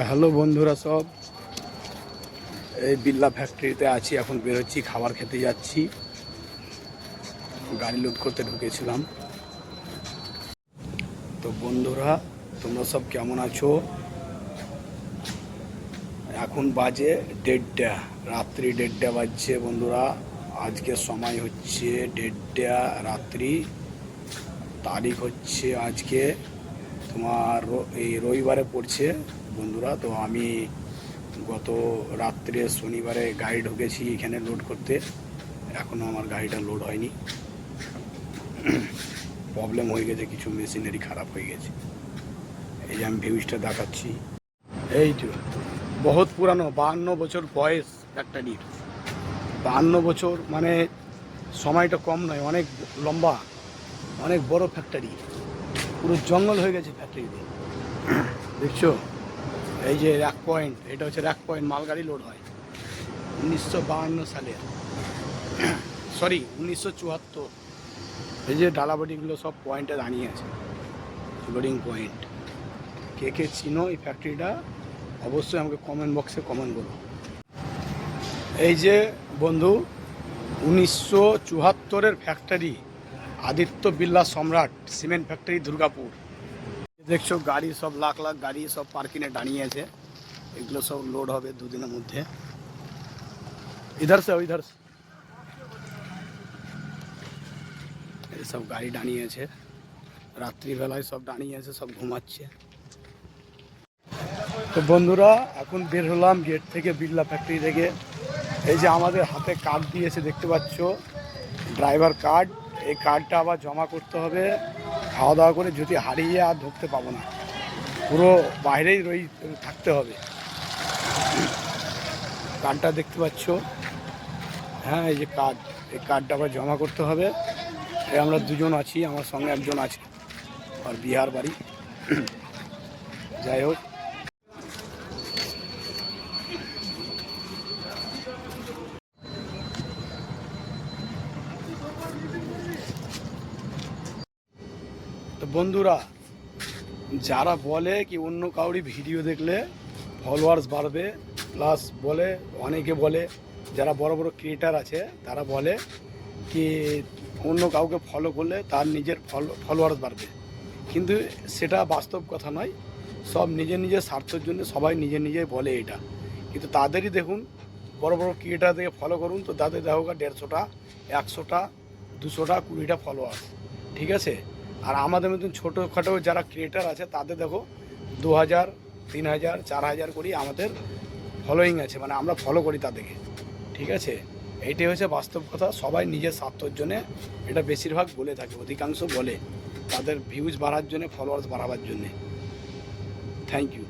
Hello বন্ধুরা সব। এই বিল্লা ফ্যাক্টরিতে আছি, এখন বেরোচ্ছি, খাবার খেতে যাচ্ছি। গাড়ি লোড করতে ঢুকেছিলাম। তো বন্ধুরা, তোমরা সব কেমন আছো? এখন বাজে দেড়টা, রাত্রি দেড়টা বাজছে বন্ধুরা। আজকে সময় হচ্ছে দেড়টা, রাত্রি। তারিখ হচ্ছে আজকে তোমার এই রবিবারে পড়ছে বন্ধুরা, তো আমি গত রাত্রে শনিবারে গাড়ি ঢুকেছি এখানে লোড করতে। এখনও আমার গাড়িটা লোড হয়নি। প্রবলেম হয়ে গেছে, কিছু মেশিনারি খারাপ হয়ে গেছে। এই যে আমি ভিউজটা দেখাচ্ছি। এই তো, বহুত পুরানো, বাহান্ন বছর বয়স ফ্যাক্টরির বাহান্ন বছর মানে সময়টা কম নয়, অনেক লম্বা, অনেক বড় ফ্যাক্টরি পুরো জঙ্গল হয়ে গেছে ফ্যাক্টরিতে দেখছ? এই যে র্যাক পয়েন্ট এটা হচ্ছে র্যাক পয়েন্ট মালগাড়ি লোড হয়। উনিশশো বাহান্ন সালে। সরি উনিশশো চুয়াত্তর। এই যে ডালাবাটিগুলো সব পয়েন্টে দাঁড়িয়ে আছে। লোডিং পয়েন্ট কে কে চিনো এই ফ্যাক্টরিটা অবশ্যই আমাকে কমেন্ট বক্সে কমেন্ট করো এই যে বন্ধু, উনিশশো চুয়াত্তরের ফ্যাক্টরি আদিত্য বিল্লা সম্রাট, সিমেন্ট ফ্যাক্টরি, দুর্গাপুর। দেখছ, গাড়ি সব, লাখ লাখ গাড়ি সব পার্কিংয়ে দাঁড়িয়ে আছে। এগুলো সব লোড হবে দুদিনের মধ্যে। ইধার সে ইধার সব গাড়ি দাঁড়িয়ে আছে। রাত্রিবেলায় সব দাঁড়িয়ে আছে, সব ঘুমাচ্ছে। তো বন্ধুরা, এখন বের হলাম গেট থেকে, বিড়লা ফ্যাক্টরি থেকে। এই যে আমাদের হাতে কার্ড দিয়েছে, দেখতে পাচ্ছ? ড্রাইভার কার্ড এই কার্ডটা আবার জমা করতে হবে। খাওয়া দাওয়া করে যদি হারিয়ে আর ঢুকতে পাবো না, পুরো বাইরেই রই থাকতে হবে। কার্ডটা দেখতে পাচ্ছ? হ্যাঁ এই যে কার্ড, এই কার্ডটা আবার জমা করতে হবে। আমরা দুজন আছি, আমার সঙ্গে একজন আছে আর বিহার বাড়ি। যাই হোক তো বন্ধুরা, যারা বলে কি অন্য কাউরি ভিডিও দেখলে ফলোয়ার্স বাড়বে প্লাস বলে, অনেকে বলে, যারা বড় বড় ক্রিয়েটার আছে, তারা বলে কি অন্য কাউকে ফলো করলে তার নিজের ফলোয়ার্স বাড়বে। কিন্তু সেটা বাস্তব কথা নয়, সব নিজের নিজের স্বার্থের জন্য সবাই নিজে নিজে বলে এটা। কিন্তু তাদেরই দেখুন, বড় বড় ক্রিয়েটার থেকে ফলো করুন, তো তাদের দেখো দেড়শোটা, একশোটা, দুশোটা, কুড়িটা ফলোয়ার্স ঠিক আছে? আর আমাদের মতন ছোটোখাটো যারা ক্রিয়েটার আছে, তাদের দেখো দু হাজার তিন হাজার চার হাজার করি আমাদের ফলোয়িং আছে মানে আমরা ফলো করি তাদেরকে। ঠিক আছে? এইটাই হচ্ছে বাস্তব কথা। সবাই নিজের স্বার্থর জন্যে এটা বেশিরভাগ বলে থাকে, অধিকাংশ বলে। তাদের ভিউজ বাড়ার জন্যে ফলোয়ার্স বাড়াবার জন্যে। Thank you